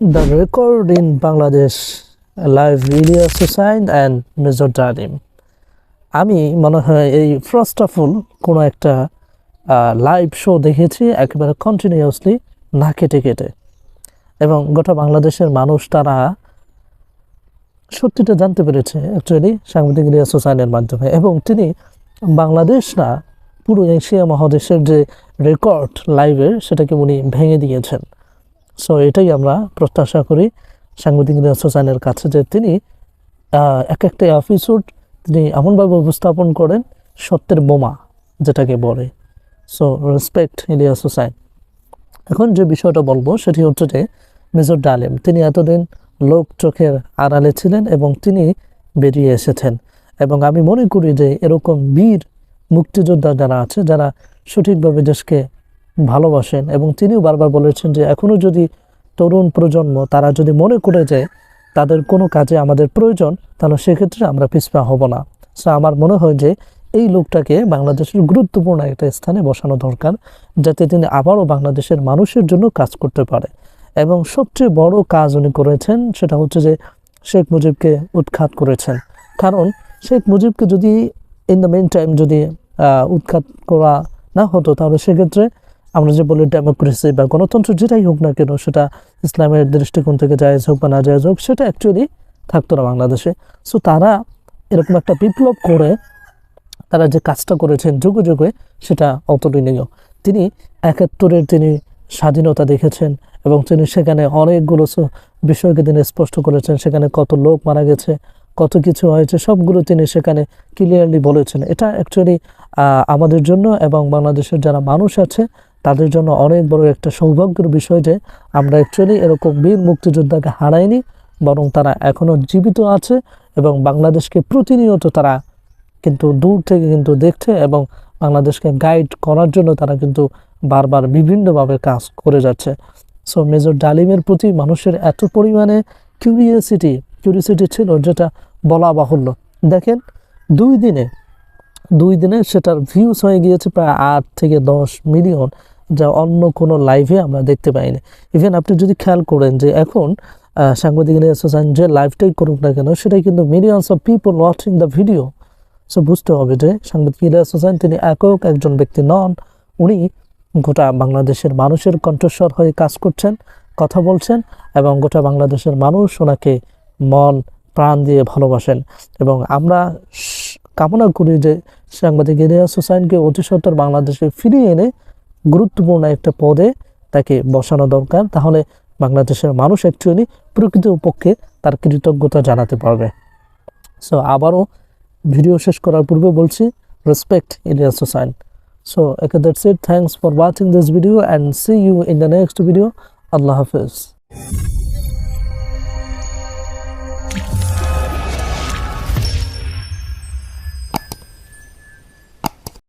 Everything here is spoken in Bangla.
the record in Bangladesh, live Ilyas Hussain and Major Dalim আমি মনে হয় এই ফার্স্ট অফ অল কোনো একটা লাইভ শো দেখেছি একেবারে কন্টিনিউয়াসলি না কেটে কেটে এবং গোটা বাংলাদেশের মানুষ তারা সত্যিটা জানতে পেরেছে অ্যাকচুয়ালি সাংবাদিক ইলিয়াস হোসাইনের মাধ্যমে। এবং তিনি বাংলাদেশ না, পুরো এশিয়া মহাদেশের যে রেকর্ড লাইভের সেটাকে উনি ভেঙে দিয়েছেন। সো এটাই আমরা প্রত্যাশা করি সাংবাদিক ইলিয়াস হোসাইনের কাছে যে তিনি এক একটা এপিসোড তিনি এমনভাবে উপস্থাপন করেন, সত্যের বোমা যেটাকে বলে। সো রেসপেক্ট ইলিয়াস হোসাইন এখন যে বিষয়টা বলব, সেটি হচ্ছে যে মেজর ডালিম, তিনি এতদিন লোক চোখের আড়ালে ছিলেন এবং তিনি বেরিয়ে এসেছেন। এবং আমি মনে করি যে এরকম বীর মুক্তিযোদ্ধা যারা আছে, যারা সঠিকভাবে দেশকে ভালোবাসেন। এবং তিনিও বারবার বলেছেন যে এখনও যদি তরুণ প্রজন্ম, তারা যদি মনে করে যে, তাদের কোনো কাজে আমাদের প্রয়োজন, তাহলে সেক্ষেত্রে আমরা পিছপা হব না। সো আমার মনে হয় যে, এই লোকটাকে বাংলাদেশের গুরুত্বপূর্ণ একটা স্থানে বসানো দরকার, যাতে তিনি আবারও বাংলাদেশের মানুষের জন্য কাজ করতে পারে। এবং সবচেয়ে বড় কাজ উনি করেছেন, সেটা হচ্ছে যে, শেখ মুজিবকে উৎখাত করেছেন। কারণ, শেখ মুজিবকে যদি ইন দ্য মেন টাইম যদি উৎখাত করা না হতো, তাহলে সেক্ষেত্রে আমরা যে বলি ডেমোক্রেসি বা গণতন্ত্র যেটাই হোক না কেন, সেটা ইসলামের দৃষ্টিকোণ থেকে জায়েজ হোক বা না জায়েজ হোক, সেটা অ্যাকচুয়ালি থাকতো না বাংলাদেশে। সো তারা এরকম একটা বিপ্লব করে, তারা যে কাজটা করেছেন যুগে যুগে, সেটা অতুলনীয়। তিনি একাত্তরের তিনি স্বাধীনতা দেখেছেন এবং তিনি সেখানে অনেকগুলো বিষয়কে তিনি স্পষ্ট করেছেন, সেখানে কত লোক মারা গেছে, কত কিছু হয়েছে, সবগুলো তিনি সেখানে ক্লিয়ারলি বলেছেন। এটা অ্যাকচুয়ালি আমাদের জন্য এবং বাংলাদেশের যারা মানুষ আছে তাদের জন্য অনেক বড় একটা সৌভাগ্যের বিষয় যে আমরা অ্যাকচুয়ালি এরকম বীর মুক্তিযোদ্ধাকে হারাইনি, বরং তারা এখনও জীবিত আছে এবং বাংলাদেশকে প্রতিনিয়ত তারা কিন্তু দূর থেকে কিন্তু দেখছে এবং বাংলাদেশকে গাইড করার জন্য তারা কিন্তু বারবার বিভিন্নভাবে কাজ করে যাচ্ছে। সো মেজর ডালিমের প্রতি মানুষের এত পরিমাণে কিউরিয়াসিটি কিউরিয়াসিটি ছিল যেটা বলা বাহুল্য। দেখেন, দুই দিনে দুই দিনে সেটার ভিউজ হয়ে গিয়েছে প্রায় আট থেকে দশ মিলিয়ন যা অন্য কোনো লাইভে আমরা দেখতে পাইনি ইভেন আপনি যদি খেয়াল করেন যে এখন সাংবাদিক হোসেন যে লাইভটাই করুক না কেন, সেটাই কিন্তু millions of people watching the video so বুঝতে হবে যে সাংবাদিক হোসেন তিনি একক একজন ব্যক্তি নন। উনি গোটা বাংলাদেশের মানুষের কণ্ঠস্বর হয়ে কাজ করছেন, কথা বলছেন এবং গোটা বাংলাদেশের মানুষ ওনাকে মন, প্রাণ দিয়ে ভালোবাসেন। এবং আমরা কামনা করি যে সাংবাদিক ইলিয়াস হোসেনকে অতি বাংলাদেশে ফিরিয়ে এনে গুরুত্বপূর্ণ একটা পদে তাকে বসানো দরকার। তাহলে বাংলাদেশের মানুষ অ্যাকচুয়ালি প্রকৃত পক্ষে তার কৃতজ্ঞতা জানাতে পারবে। সো আবারও ভিডিও শেষ করার পূর্বে বলছি respect Ilias Hossain so okay that's it thanks for watching this video and see you in the next video আল্লাহ হাফেজ।